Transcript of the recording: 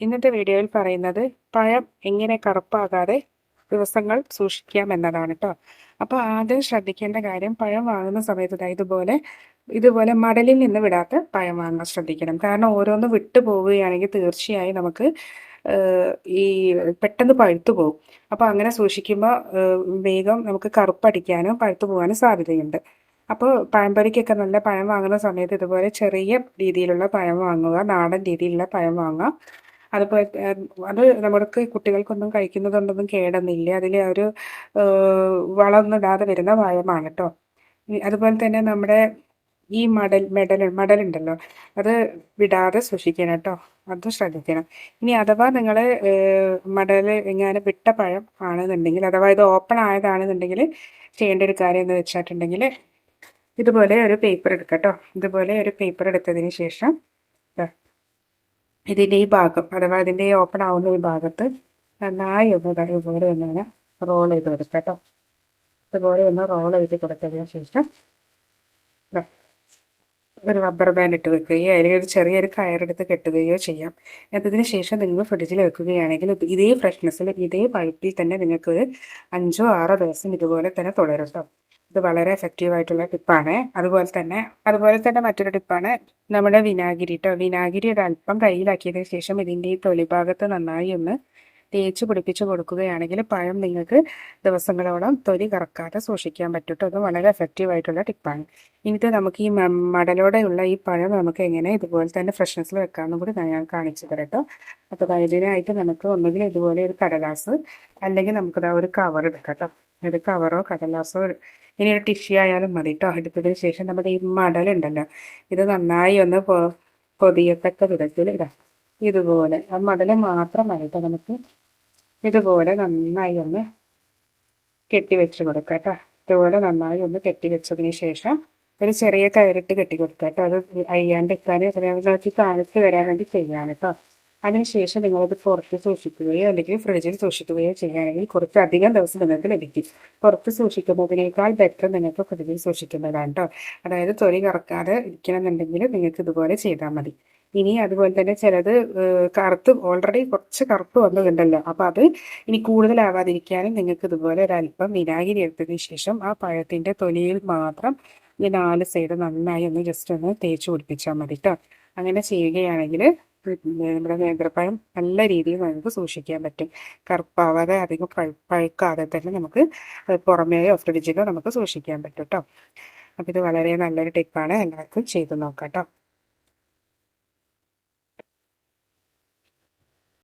ഇന്നത്തെ വീഡിയോയിൽ പറയുന്നത് പഴം എങ്ങനെ കറുപ്പാകാതെ ദിവസങ്ങൾ സൂക്ഷിക്കാം എന്നതാണ് കേട്ടോ അപ്പോൾ ആദ്യം ശ്രദ്ധിക്കേണ്ട കാര്യം പഴം വാങ്ങുന്ന സമയത്ത് ഇതുപോലെ ഇതുപോലെ മടലിൽ നിന്ന് വിടാത്ത പഴം വാങ്ങാൻ ശ്രദ്ധിക്കണം. കാരണം ഓരോന്ന് വിട്ടു പോവുകയാണെങ്കിൽ തീർച്ചയായും നമുക്ക് ഈ പെട്ടെന്ന് പഴുത്തു പോകും. അപ്പോൾ അങ്ങനെ സൂക്ഷിക്കുമ്പോൾ വേഗം നമുക്ക് കറുപ്പടിക്കാനും പഴുത്തു പോകാനും സാധ്യതയുണ്ട്. അപ്പോൾ പഴംപൊരിക്കൊക്കെ നല്ല പഴം വാങ്ങുന്ന സമയത്ത് ഇതുപോലെ ചെറിയ രീതിയിലുള്ള പഴം വാങ്ങുക നാടൻ രീതിയിലുള്ള പഴം വാങ്ങുക. അതുപോലെ അത് നമ്മൾക്ക് കുട്ടികൾക്കൊന്നും കഴിക്കുന്നതുകൊണ്ടൊന്നും കേടൊന്നുമില്ല. അതിൽ ഒരു വളമൊന്നും ഇടാതെ വരുന്ന പഴമാണ് കേട്ടോ അതുപോലെ തന്നെ നമ്മുടെ ഈ മടൽ മെഡൽ മടലുണ്ടല്ലോ അത് വിടാതെ സൂക്ഷിക്കണം കേട്ടോ അത് ശ്രദ്ധിക്കണം. ഇനി അഥവാ നിങ്ങൾ മടൽ ഇങ്ങനെ വിട്ട പഴം ആണെന്നുണ്ടെങ്കിൽ അഥവാ ഇത് ഓപ്പൺ ആയതാണെന്നുണ്ടെങ്കിൽ ചെയ്യേണ്ട ഒരു കാര്യം എന്ന് വെച്ചിട്ടുണ്ടെങ്കിൽ ഇതുപോലെ ഒരു പേപ്പർ എടുക്കുക കേട്ടോ ഇതുപോലെ ഒരു പേപ്പർ എടുത്തതിന് ശേഷം ഇതിന്റെ ഈ ഭാഗം അഥവാ ഇതിന്റെ ഈ ഓപ്പൺ ആവുന്ന ഈ ഭാഗത്ത് നന്നായി ഒന്ന് ഇതുപോലെ ഒന്ന് റോൾ ചെയ്ത് കൊടുക്കുക കേട്ടോ ഇതുപോലെ ഒന്ന് റോൾ ചെയ്ത് കൊടുത്തതിന് ശേഷം ഒരു റബ്ബർ ബാൻഡ് ഇട്ട് വെക്കുകയോ അല്ലെങ്കിൽ ഒരു ചെറിയൊരു കയറെടുത്ത് കെട്ടുകയോ ചെയ്യാം. എന്നതിന് ശേഷം നിങ്ങൾ ഫ്രിഡ്ജിൽ വെക്കുകയാണെങ്കിൽ ഇതേ ഫ്രഷ്നെസ്സിൽ ഇതേ പഴുപ്പിൽ തന്നെ നിങ്ങൾക്ക് ഒരു അഞ്ചോ ആറോ ദിവസം ഇതുപോലെ തന്നെ തുടരും കേട്ടോ ഇത് വളരെ എഫക്റ്റീവ് ആയിട്ടുള്ള ടിപ്പാണ് അതുപോലെ തന്നെ അതുപോലെ തന്നെ മറ്റൊരു ടിപ്പാണ് നമ്മുടെ വിനാഗിരി കേട്ടോ വിനാഗിരി അല്പം കയ്യിലാക്കിയതിന് ശേഷം ഇതിന്റെ ഈ തൊലിഭാഗത്ത് നന്നായി ഒന്ന് തേച്ച് പിടിപ്പിച്ച് കൊടുക്കുകയാണെങ്കിൽ പഴം നിങ്ങൾക്ക് ദിവസങ്ങളോളം തൊലി കറക്കാതെ സൂക്ഷിക്കാൻ പറ്റും അത് വളരെ എഫക്റ്റീവ് ആയിട്ടുള്ള ടിപ്പാണ് ഇനിയിട്ട് നമുക്ക് ഈ മടലോടെയുള്ള ഈ പഴം നമുക്ക് എങ്ങനെ ഇതുപോലെ തന്നെ ഫ്രഷ്നെസ്സിൽ വെക്കാമെന്നും കൂടി ഞാൻ കാണിച്ചു തരാം കേട്ടോ അപ്പോൾ അതിനായിട്ട് നമുക്ക് ഒന്നുകിൽ ഇതുപോലെ ഒരു കടലാസ് അല്ലെങ്കിൽ നമുക്കിതാ ഒരു കവർ എടുക്കാം കേട്ടോ ഒരു കവറോ കടലാസോ ഇനി ഒരു ടിഷ്യൂ ആയാലും മതി കേട്ടോ എടുത്തതിന് ശേഷം നമ്മുടെ ഈ മടലുണ്ടല്ലോ. ഇത് നന്നായി ഒന്ന് പൊതിയത്തക്ക വിധത്തിൽ ഇടാം. ഇതുപോലെ. ആ മടൽ മാത്രം മതി കേട്ടോ നമുക്ക് ഇതുപോലെ നന്നായി ഒന്ന് കെട്ടിവെച്ച് കൊടുക്കാം കേട്ടോ ഇതുപോലെ നന്നായി ഒന്ന് കെട്ടിവെച്ചതിന് ശേഷം ഒരു ചെറിയ കയറിട്ട് കെട്ടി കൊടുക്കാം കേട്ടോ അത് അയ്യാണ്ടിരിക്കാൻ കാണിച്ച് വരാൻ വേണ്ടി ചെയ്യാം കേട്ടോ അതിനുശേഷം നിങ്ങളത് പുറത്ത് സൂക്ഷിക്കുകയോ അല്ലെങ്കിൽ ഫ്രിഡ്ജിൽ സൂക്ഷിക്കുകയോ ചെയ്യുകയാണെങ്കിൽ കുറച്ച് അധികം ദിവസം നിങ്ങൾക്ക് ലഭിക്കും. പുറത്ത് സൂക്ഷിക്കുന്നതിനേക്കാൾ ബെറ്റർ നിങ്ങൾക്ക് ഫ്രിഡ്ജിൽ സൂക്ഷിക്കുന്നതാണ് കേട്ടോ അതായത് തൊലി കറക്കാതെ ഇരിക്കണമെന്നുണ്ടെങ്കിൽ നിങ്ങൾക്ക് ഇതുപോലെ ചെയ്താൽ മതി. ഇനി അതുപോലെ തന്നെ ചിലത് കറുത്ത് ഓൾറെഡി കുറച്ച് കറുപ്പ് വന്നതുണ്ടല്ലോ അപ്പോൾ അത് ഇനി കൂടുതലാവാതിരിക്കാനും നിങ്ങൾക്ക് ഇതുപോലെ ഒരല്പം വിനാഗിരി എടുത്തതിന് ശേഷം ആ പഴത്തിന്റെ തൊലിയിൽ മാത്രം ഈ നാല് സൈഡ് നന്നായി ഒന്ന് ജസ്റ്റ് ഒന്ന് തേച്ച് പിടിപ്പിച്ചാൽ മതി കേട്ടോ അങ്ങനെ ചെയ്യുകയാണെങ്കിൽ നമ്മുടെ നേന്ത്രപ്പഴം നല്ല രീതിയിൽ നമുക്ക് സൂക്ഷിക്കാൻ പറ്റും. കറുപ്പാവാതെ അധികം പഴുക്കാതെ തന്നെ നമുക്ക് പുറമേയോ ഫ്രിഡ്ജിലോ നമുക്ക് സൂക്ഷിക്കാൻ പറ്റും കേട്ടോ അപ്പോൾ ഇത് വളരെ നല്ലൊരു ടിപ്പാണ്. എല്ലാവർക്കും ചെയ്തു നോക്കാം കേട്ടോ